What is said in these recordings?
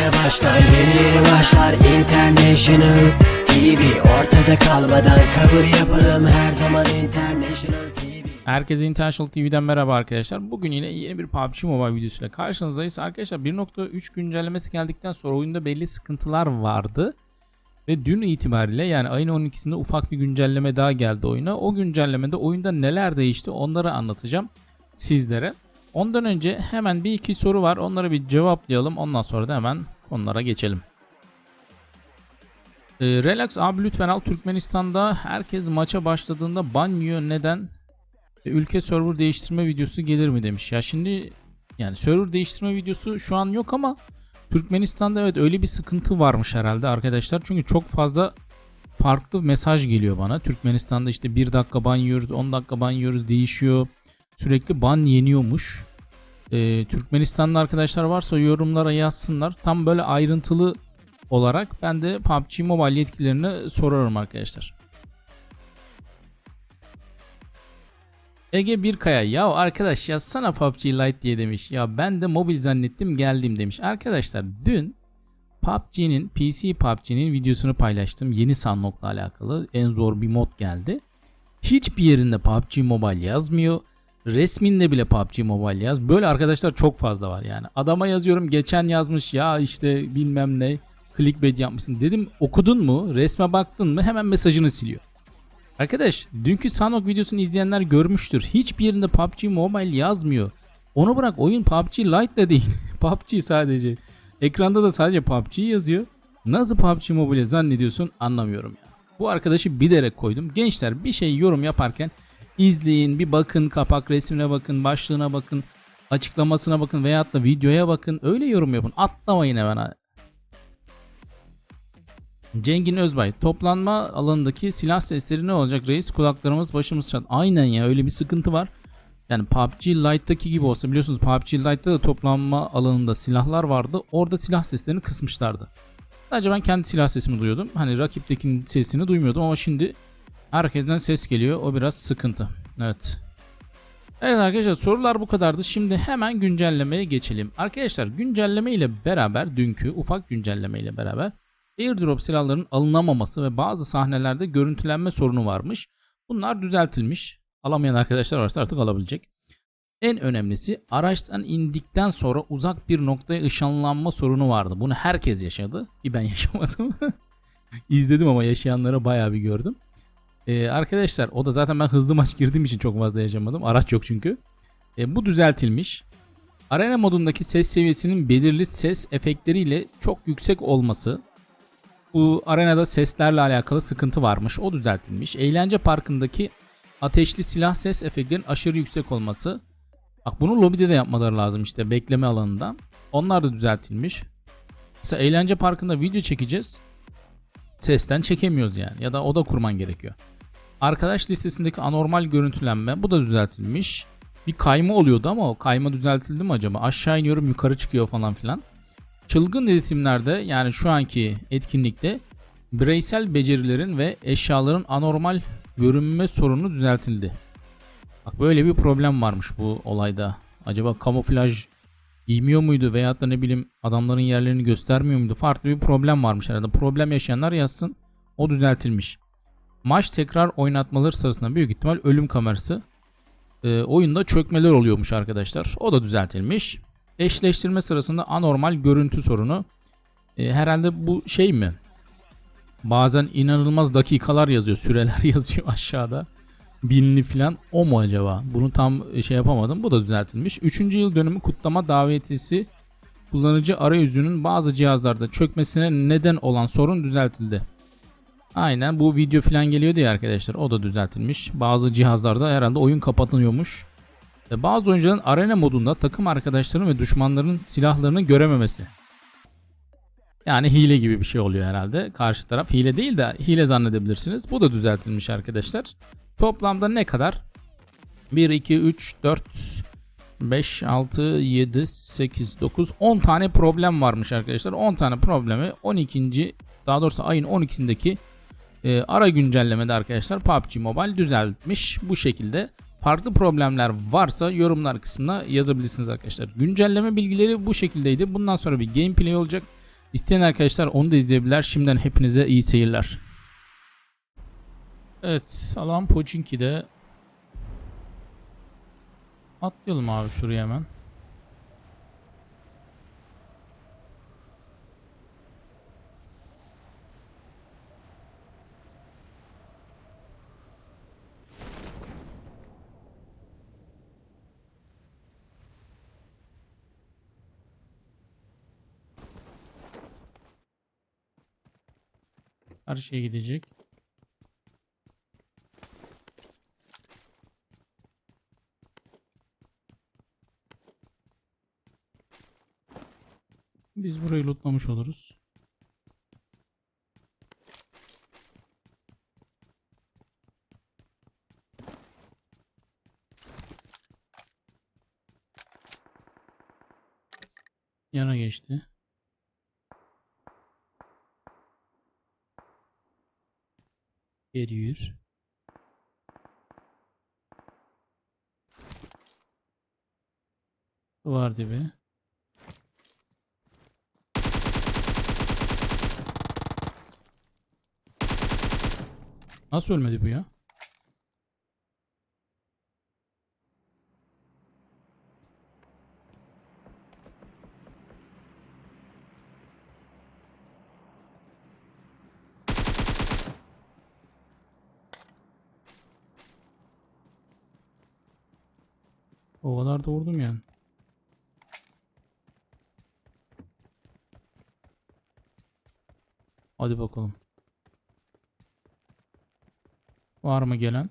yeni başlar Yeni yeni başlar International TV Ortada kalmadan kabul yapalım Her zaman International TV Herkese International TV'den merhaba arkadaşlar. Bugün yine yeni bir PUBG Mobile videosuyla karşınızdayız. Arkadaşlar 1.3 güncellemesi geldikten sonra oyunda belli sıkıntılar vardı. Ve dün itibariyle yani ayın 12'sinde ufak bir güncelleme daha geldi oyuna. O güncellemede oyunda neler değişti onları anlatacağım sizlere. Ondan önce hemen bir iki soru var. Onları bir cevaplayalım. Ondan sonra da hemen onlara geçelim. Ee, Relax abi lütfen al Türkmenistan'da herkes maça başladığında ban yiyor neden? E, ülke server değiştirme videosu gelir mi demiş. Ya şimdi yani server değiştirme videosu şu an yok ama Türkmenistan'da evet öyle bir sıkıntı varmış herhalde arkadaşlar. Çünkü çok fazla farklı mesaj geliyor bana. Türkmenistan'da işte 1 dakika ban yiyoruz, 10 dakika ban yiyoruz değişiyor. Sürekli ban yeniyormuş. Ee, Türkmenistan'da arkadaşlar varsa yorumlara yazsınlar. Tam böyle ayrıntılı olarak ben de PUBG Mobile yetkililerine sorarım arkadaşlar. Ege Birkaya ya arkadaş yazsana PUBG Lite diye demiş. Ya ben de mobil zannettim geldim demiş. Arkadaşlar dün PUBG'nin PC PUBG'nin videosunu paylaştım. Yeni Sunlock'la alakalı en zor bir mod geldi. Hiçbir yerinde PUBG Mobile yazmıyor. Resminde bile PUBG Mobile yaz. Böyle arkadaşlar çok fazla var yani. Adama yazıyorum geçen yazmış ya işte bilmem ne clickbait yapmışsın. Dedim okudun mu? Resme baktın mı? Hemen mesajını siliyor. Arkadaş dünkü Sanok videosunu izleyenler görmüştür. Hiçbir yerinde PUBG Mobile yazmıyor. Onu bırak oyun PUBG Lite de değil. PUBG sadece. Ekranda da sadece PUBG yazıyor. Nasıl PUBG Mobile zannediyorsun anlamıyorum ya. Bu arkadaşı bilerek koydum. Gençler bir şey yorum yaparken izleyin bir bakın kapak resmine bakın başlığına bakın açıklamasına bakın veyahut da videoya bakın öyle yorum yapın atlamayın hemen Cengin Özbay toplanma alanındaki silah sesleri ne olacak reis kulaklarımız başımız çat. Aynen ya öyle bir sıkıntı var. Yani PUBG Lite'daki gibi olsa biliyorsunuz PUBG Lite'da da toplanma alanında silahlar vardı. Orada silah seslerini kısmışlardı. Sadece ben kendi silah sesimi duyuyordum. Hani rakiptekinin sesini duymuyordum ama şimdi herkesten ses geliyor. O biraz sıkıntı. Evet. Evet arkadaşlar sorular bu kadardı. Şimdi hemen güncellemeye geçelim. Arkadaşlar güncelleme ile beraber dünkü ufak güncelleme ile beraber airdrop silahların alınamaması ve bazı sahnelerde görüntülenme sorunu varmış. Bunlar düzeltilmiş. Alamayan arkadaşlar varsa artık alabilecek. En önemlisi araçtan indikten sonra uzak bir noktaya ışınlanma sorunu vardı. Bunu herkes yaşadı. Ki ben yaşamadım. İzledim ama yaşayanları bayağı bir gördüm. Ee, arkadaşlar o da zaten ben hızlı maç girdiğim için çok fazla yaşamadım. Araç yok çünkü. Ee, bu düzeltilmiş. Arena modundaki ses seviyesinin belirli ses efektleriyle çok yüksek olması bu arenada seslerle alakalı sıkıntı varmış. O düzeltilmiş. Eğlence parkındaki ateşli silah ses efektlerinin aşırı yüksek olması. Bak bunu lobide de yapmaları lazım işte bekleme alanında. Onlar da düzeltilmiş. Mesela eğlence parkında video çekeceğiz. Sesten çekemiyoruz yani. Ya da oda kurman gerekiyor. Arkadaş listesindeki anormal görüntülenme bu da düzeltilmiş. Bir kayma oluyordu ama o kayma düzeltildi mi acaba? Aşağı iniyorum yukarı çıkıyor falan filan. Çılgın eğitimlerde yani şu anki etkinlikte bireysel becerilerin ve eşyaların anormal görünme sorunu düzeltildi. Bak böyle bir problem varmış bu olayda. Acaba kamuflaj giymiyor muydu veyahut da ne bileyim adamların yerlerini göstermiyor muydu? Farklı bir problem varmış herhalde. Problem yaşayanlar yazsın. O düzeltilmiş. Maç tekrar oynatmaları sırasında büyük ihtimal ölüm kamerası e, oyunda çökmeler oluyormuş arkadaşlar. O da düzeltilmiş. Eşleştirme sırasında anormal görüntü sorunu. E, herhalde bu şey mi? Bazen inanılmaz dakikalar yazıyor, süreler yazıyor aşağıda. Binli falan o mu acaba? Bunu tam şey yapamadım. Bu da düzeltilmiş. Üçüncü yıl dönümü kutlama davetisi kullanıcı arayüzünün bazı cihazlarda çökmesine neden olan sorun düzeltildi. Aynen bu video falan geliyor diye arkadaşlar. O da düzeltilmiş. Bazı cihazlarda herhalde oyun kapatılıyormuş. Ve bazı oyuncuların arena modunda takım arkadaşlarının ve düşmanların silahlarını görememesi. Yani hile gibi bir şey oluyor herhalde. Karşı taraf hile değil de hile zannedebilirsiniz. Bu da düzeltilmiş arkadaşlar. Toplamda ne kadar? 1, 2, 3, 4, 5, 6, 7, 8, 9, 10 tane problem varmış arkadaşlar. 10 tane problemi 12. daha doğrusu ayın 12'sindeki e, ara güncellemede arkadaşlar PUBG Mobile düzeltmiş. Bu şekilde farklı problemler varsa yorumlar kısmına yazabilirsiniz arkadaşlar. Güncelleme bilgileri bu şekildeydi. Bundan sonra bir gameplay olacak. İsteyen arkadaşlar onu da izleyebilirler. Şimdiden hepinize iyi seyirler. Evet, alan Pochinki'de atlayalım abi şuraya hemen. Her şey gidecek. Biz burayı lootlamış oluruz. Yana geçti. Geri yürü. Duvar dibi. Nasıl ölmedi bu ya? O kadar da vurdum yani. Hadi bakalım. Var mı gelen?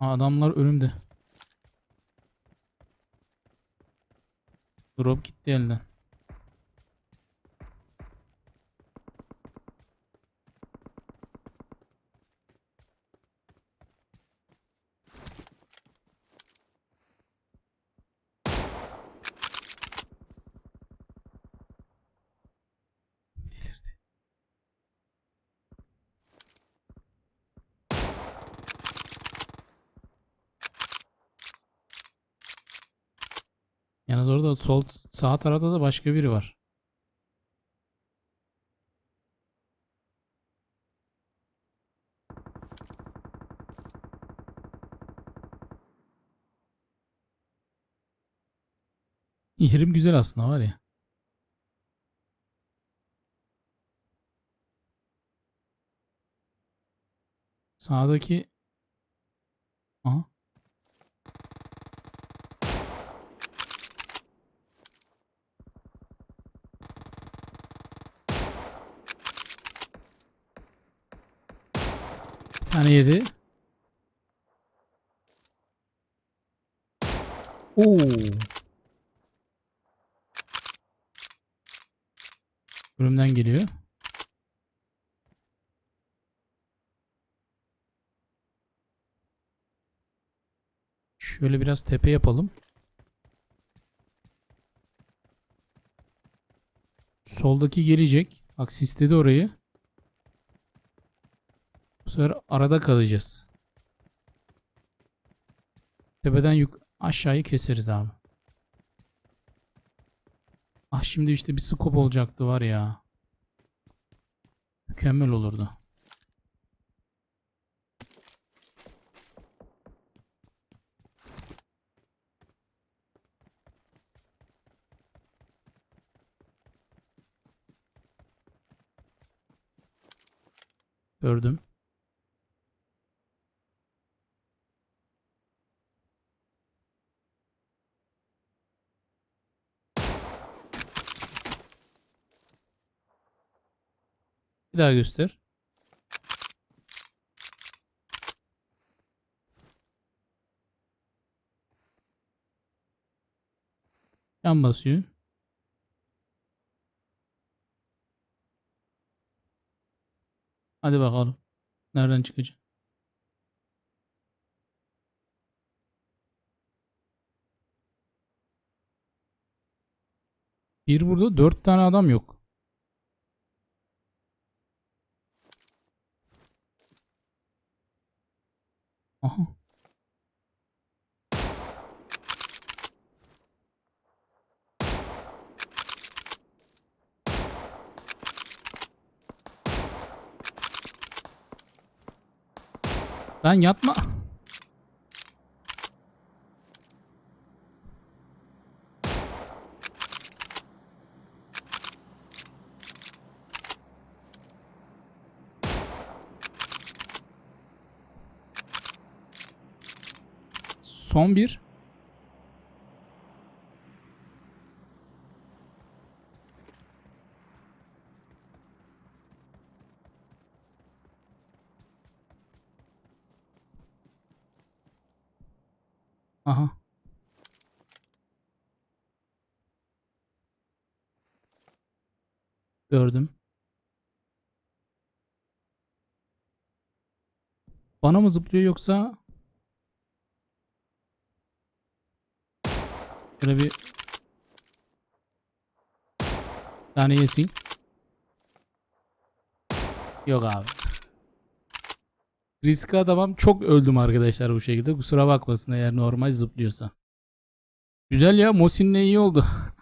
Adamlar önümde. Drop gitti elden. Orada sol sağ tarafta da başka biri var. Yerim güzel aslında var ya. Sağdaki Aha. Bir tane yedi. Oo. Önümden geliyor. Şöyle biraz tepe yapalım. Soldaki gelecek. Bak sisledi orayı. Sefer arada kalacağız. Tepeden yuk aşağıyı keseriz abi. Ah şimdi işte bir scope olacaktı var ya. Mükemmel olurdu. Gördüm. Bir daha göster. Yan basıyor. Hadi bakalım. Nereden çıkacak? Bir burada dört tane adam yok. Aha. Lan yatma. Son bir. Aha. Gördüm. Bana mı zıplıyor yoksa? Böyle bir tane yesin. Yok abi. Riske adamam çok öldüm arkadaşlar bu şekilde. Kusura bakmasın eğer normal zıplıyorsa. Güzel ya Mosin'le iyi oldu.